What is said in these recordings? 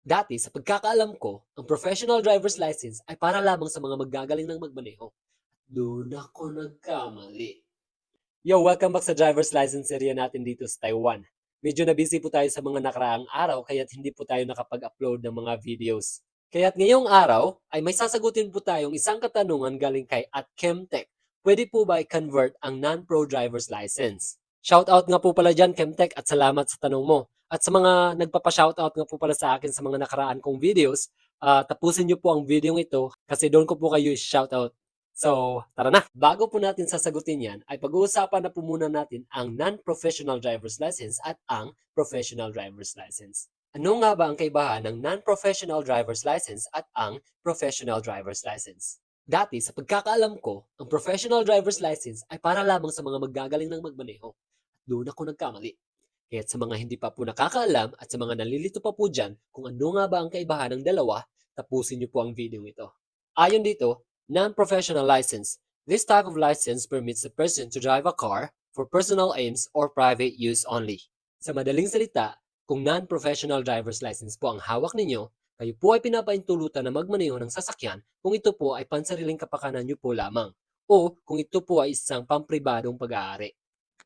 Dati, sa pagkakaalam ko, ang professional driver's license ay para lamang sa mga maggagaling ng magmaneho. Doon ako nagkamali. Yo, welcome back sa driver's license area natin dito sa Taiwan. Medyo na busy po tayo sa mga nakaraang araw kaya't hindi po tayo nakapag-upload ng mga videos. Kaya't ngayong araw ay may sasagutin po tayong isang katanungan galing kay at Chemtech. Pwede po ba i-convert ang non-pro driver's license? Shoutout nga po pala dyan, Chemtech, at salamat sa tanong mo. At sa mga nagpapa-shoutout nga po pala sa akin sa mga nakaraan kong videos, ah, tapusin nyo po ang video ito kasi doon ko po kayo shoutout. So, tara na. Bago po natin sasagutin yan, ay pag-uusapan na po muna natin ang non-professional driver's license at ang professional driver's license. Ano nga ba ang kaibahan ng non-professional driver's license at ang professional driver's license? Dati, sa pagkakaalam ko, ang professional driver's license ay para lamang sa mga maggagaling ng magmaneho. Doon ako nagkamali. Kaya sa mga hindi pa po nakakaalam at sa mga nalilito pa po dyan kung ano nga ba ang kaibahan ng dalawa, tapusin niyo po ang video ito. Ayon dito, non-professional license. This type of license permits a person to drive a car for personal aims or private use only. Sa madaling salita, kung non-professional driver's license po ang hawak ninyo, kayo po ay pinapaintulutan na magmaneho ng sasakyan kung ito po ay pansariling kapakanan niyo po lamang o kung ito po ay isang pampribadong pag-aari.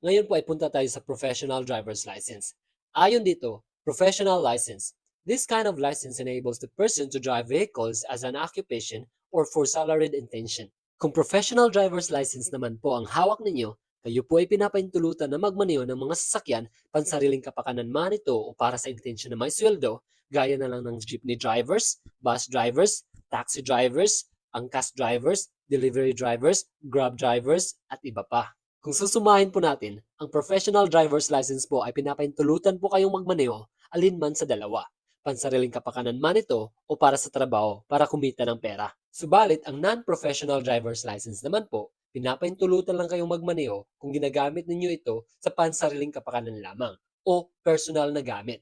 Ngayon po ay punta tayo sa professional driver's license. Ayon dito, professional license. This kind of license enables the person to drive vehicles as an occupation or for salaried intention. Kung professional driver's license naman po ang hawak ninyo, kayo po ay pinapaintulutan na magmaneho ng mga sasakyan pansariling kapakanan man ito o para sa intensyon na may sweldo, gaya na lang ng jeepney drivers, bus drivers, taxi drivers, angkas drivers, delivery drivers, grab drivers, at iba pa. Kung susumahin po natin, ang professional driver's license po ay pinapaintulutan po kayong magmaneho alinman sa dalawa. Pansariling kapakanan man ito o para sa trabaho para kumita ng pera. Subalit, ang non-professional driver's license naman po, pinapaintulutan lang kayong magmaneho kung ginagamit ninyo ito sa pansariling kapakanan lamang o personal na gamit.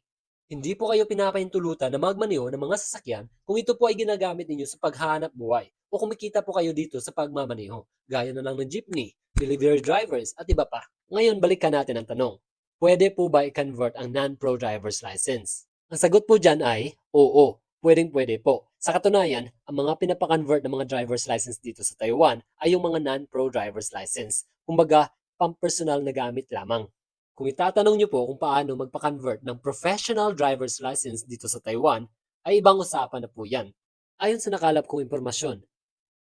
Hindi po kayo pinapaintulutan na magmaneho ng mga sasakyan kung ito po ay ginagamit ninyo sa paghahanap buhay o kumikita po kayo dito sa pagmamaneho, gaya na lang ng jeepney, delivery drivers at iba pa. Ngayon balikan natin ang tanong. Pwede po ba i-convert ang non-pro driver's license? Ang sagot po dyan ay oo. Pwedeng pwede po. Sa katunayan, ang mga pinapa-convert ng mga driver's license dito sa Taiwan ay yung mga non-pro driver's license. Kumbaga, pang-personal na gamit lamang. Kung itatanong niyo po kung paano magpa-convert ng professional driver's license dito sa Taiwan, ay ibang usapan na po yan. Ayon sa nakalap kong impormasyon,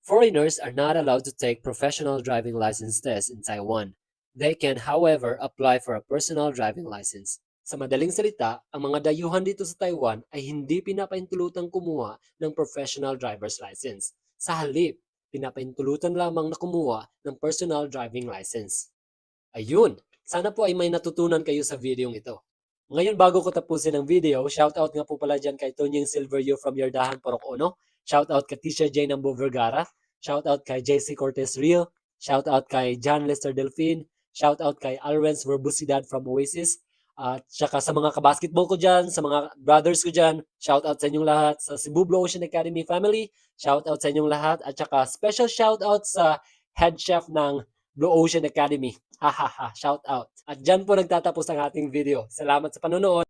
Foreigners are not allowed to take professional driving license tests in Taiwan. They can, however, apply for a personal driving license. Sa madaling salita, ang mga dayuhan dito sa Taiwan ay hindi pinapaintulutang kumuha ng professional driver's license. Sa halip, pinapaintulutan lamang na kumuha ng personal driving license. Ayun! Sana po ay may natutunan kayo sa videong ito. Ngayon bago ko tapusin ang video, shoutout nga po pala dyan kay Tonying Silverio from Yardahan, Porok Ono. Shoutout kay Tisha Jane Ambo Vergara. Shoutout kay JC Cortez Rio. Shoutout kay John Lester Delfin. Shoutout kay Alrens Verbusidad from Oasis. At saka sa mga kabasketball ko dyan, sa mga brothers ko dyan, shoutout sa inyong lahat. Sa Cebu Blue Ocean Academy family, shoutout sa inyong lahat. At saka special shoutout sa head chef ng Blue Ocean Academy. Hahaha, shoutout. At dyan po nagtatapos ang ating video. Salamat sa panonood.